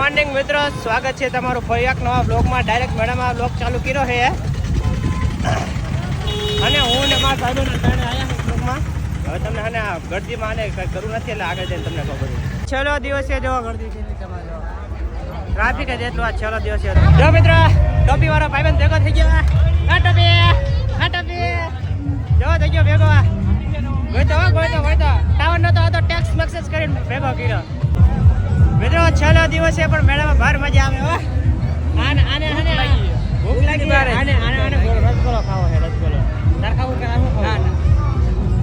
Morning મિત્રો, સ્વાગત છે તમારું ફરી એક નવા બ્લોગમાં ડાયરેક્ટ મેડમમાં બ્લોગ ચાલુ કર્યો છે. અને હું ને મારા સાહેબોને ત્રણે આવ્યા બ્લોગમાં હવે તમને અને ગરદીમાં આને કંઈ કરવું નથી, એટલે આગળ જઈને તમને ખબર છેલ્લો દિવસ છે ગરદી છે ટ્રાફિક જ એટલું આ છેલ્લો દિવસ છે. જો મિત્રો ટોપી વાળો ભાઈબંધ ભેગો થઈ ગયો આ. ટોપી. આ ટોપી. જો થઈ ગયો ભેગો ગોઈતો હો ગોઈતો ગોઈતો ટાવર નતો હતો ટેક્સ મેક્સેસ કરીને ભેગો કર્યો. મિત્રો છેલ્લો દિવસ છે પણ મેળામાં ભાર મજા આવે હો. આને આને આને ભૂખ લાગી આને આને આને ખાવો છે રસગોલો. તાર ખાવું કે આનું ખાવું?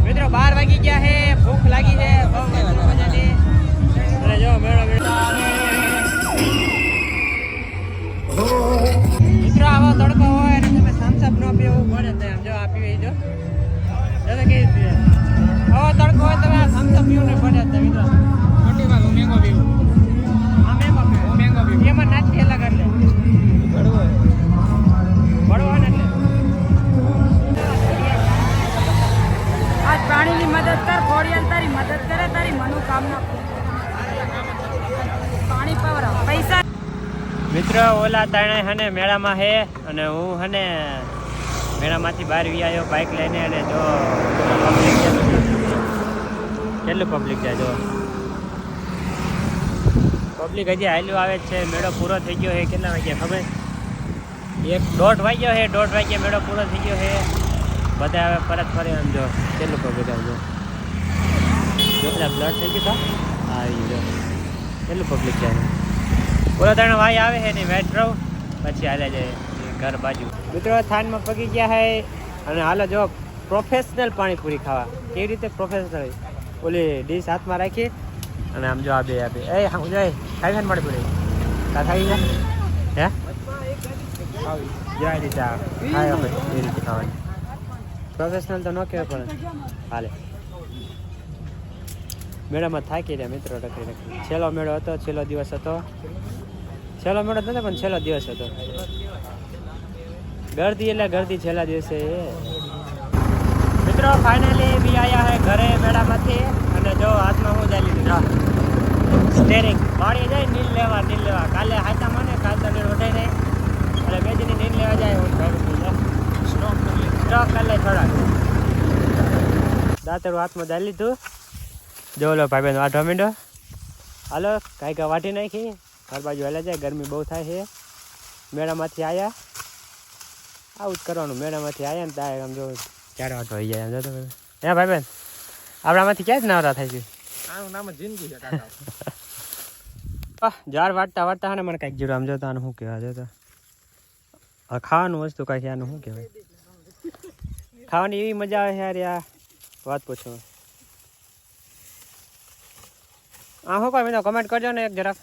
મિત્રો બાર વાગી ગયા છે. ભૂખ લાગી છે. બહુ મજા મજાની અને જો મેળો મિત્રો આવો તડકો હોય અને તમે થમ્સઅપ ન પીવું પડે તો આમ જો આ પીવી જો. કેવી પીવે. મિત્ર, ઓલા તાણે હને મેળામાં હે અને હું હને મેળામાંથી બહાર વી આવ્યો બાઇક લઈને અને જો પબ્લિક કેટલું પબ્લિક જાય જો? પબ્લિક હજી હાલ્યું આવે છે. મેળો પૂરો થઈ ગયો છે કેટલા વાગ્યા ખબર? એક દોઢ વાગ્યો છે દોઢ વાગ્યા મેળો પૂરો થઈ ગયો છે બધા હવે પરત ફરી આમ જો. કેટલું પબ્લિક આવજો કેટલા બ્લડ થઈ ગયું આવી ગયો. કેટલું પબ્લિક છે ઓલા ત્રણ ભાઈ આવે છે ને વેટ રહું પછી હાલે જાય ઘર બાજુ. મિત્રો, થાનમાં પગી ગયા હે અને હાલો જો પ્રોફેશનલ પાણીપુરી ખાવા. કેવી રીતે પ્રોફેશનલ ઓલી ડીશ હાથમાં રાખી અને આમ જો આ બે આપે એ, હા જાય. ખાઈ ખાને પાણીપુરી. કા ખાઈ ગયા? હે? જો આ. રીતે ખાય એ રીતે ખાવાની. પ્રોફેશનલ તો ન કહેવાય પણ. હાલે. મેળામાં થાકી રહ્યા મિત્રો ટકરી ટકરી છેલ્લો મેળો હતો છેલ્લો દિવસ હતો. છેલ્લો મેળો હતો નતો પણ છેલ્લો દિવસ હતો. ગરદી એટલે ગરદી છેલ્લા દિવસે મિત્રો ફાઇનલી બી આયા હે ઘરે મેળામાંથી. અને જો હાથમાં હું જાય લીધું. સ્ટેરિંગ વાળી જાય નીલ લેવા નીલ લેવા. કાલે હાથા મને કાલ તો નીલ વઢાઈ નહીં. એટલે બે દિન નીલ લેવા જાય હું ઘર સ્ટોક કરી લે થોડાક. દાંતરું હાથમાં જાય લીધું. જો લો ભાઈ વાંધો માંડો હાલો કાંઈ કાંઈ વાટી નાખી. ઘર બાજુ હેલા જાય ગરમી બહુ થાય છે. મેળામાંથી આવ્યા આવું જ કરવાનું મેળામાંથી આવ્યા ને ત્યાં આમ જો ક્યારે વાટો આવી જાય એમ જો તો હે ભાઈ બેન આપણામાંથી ક્યાં જ નવરા થાય છે? આનું નામ જિંદગી છે કાકા. જાર વાટતા વાટતા ને મને કાંઈક જોડે આમ જોતા આનું શું કહેવાય જોતો. ખાવાનું વસ્તુ કાંઈક આનું શું કહેવાય? ખાવાની એવી મજા આવે યાર યાર. વાત પૂછો. આ શું કોઈ કમેન્ટ કરજો ને એક જરાક.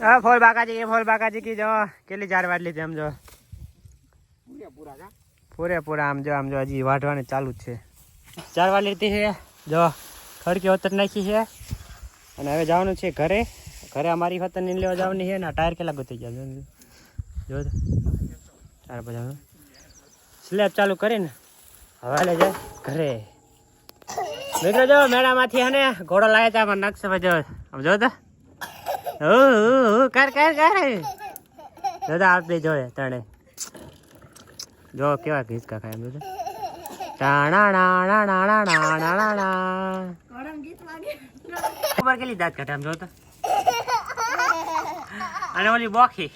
હા ફોલ બાકાજી એ ફોલ બાકાજી કી જો કેટલી ચાર વાટ લીધી આમ જો? પૂરા પૂરેપૂરા આમ જો આમ જો હજી વાઢવાની ચાલુ જ છે. ચાર વાર લીધી છે. જો ખડકી હોતર નાખી છે. અને હવે જવાનું છે ઘરે. ઘરે અમારી હોતરની લેવા જવાની છે ને ટાયર કેટલા ગોતી ગયા જો જો. ચાર ટાયર બધા સ્લેબ ચાલુ કરીને હવે હાલે જાય ઘરે. મિત્રો જો મેળામાંથી હે ને. ઘોડો લાવ્યા હતા અમારા જો આમ જો તો કર કર કર. જો તો આપી જોડે તણે જો, કેવા ઘીસકા ખાય એમ ણા. ખબર કેટલી દાંત કાઢે આમ જોતા અને ઓલી બોખી.